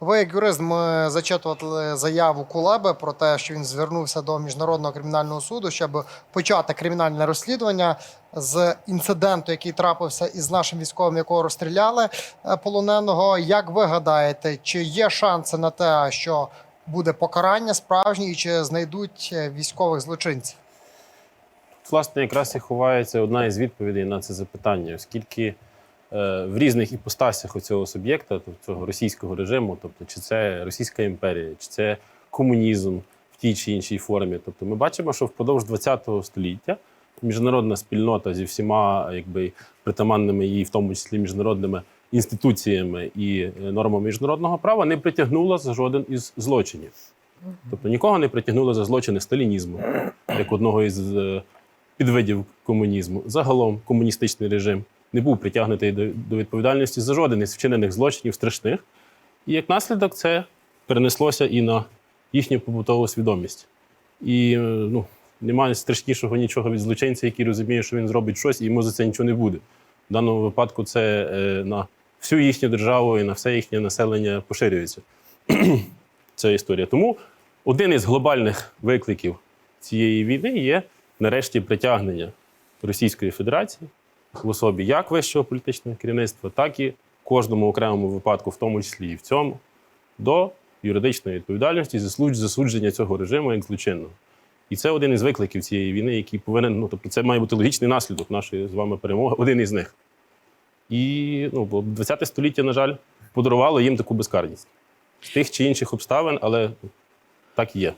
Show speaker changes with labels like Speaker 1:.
Speaker 1: Ви, як юрист, ми зачитували заяву Кулеби про те, що він звернувся до міжнародного кримінального суду, щоб почати кримінальне розслідування з інциденту, який трапився із нашим військовим, якого розстріляли е, полоненого. Як ви гадаєте, чи є шанси на те, що буде покарання справжнє, і чи знайдуть е, військових злочинців?
Speaker 2: Власне, якраз і ховається одна із відповідей на це запитання, оскільки е, в різних іпостасях у цього суб'єкта, тобто цього російського режиму, тобто чи це Російська імперія, чи це комунізм в тій чи іншій формі. Тобто, ми бачимо, що впродовж ХХ століття міжнародна спільнота зі всіма якби притаманними її, в тому числі міжнародними інституціями і е, нормами міжнародного права, не притягнула за жоден із злочинів. Тобто нікого не притягнуло за злочини сталінізму, як одного із е, підвидів комунізму. Загалом комуністичний режим не був притягнутий до, відповідальності за жоден із вчинених злочинів страшних. І як наслідок це перенеслося і на їхню побутову свідомість. І е, ну, немає страшнішого нічого від злочинця, який розуміє, що він зробить щось, і йому за це нічого не буде. В даному випадку це е, на всю їхню державу і на все їхнє населення поширюється. Ця історія. Тому один із глобальних викликів цієї війни є нарешті притягнення Російської Федерації в особі як вищого політичного керівництва, так і кожному окремому випадку, в тому числі і в цьому, до юридичної відповідальності за засудження цього режиму як злочинного. І це один із викликів цієї війни, який повинен, ну тобто, це має бути логічний наслідок нашої з вами перемоги, один із них. І ну, бо 20 століття, на жаль, подарувало їм таку безкарність з тих чи інших обставин, але так і є.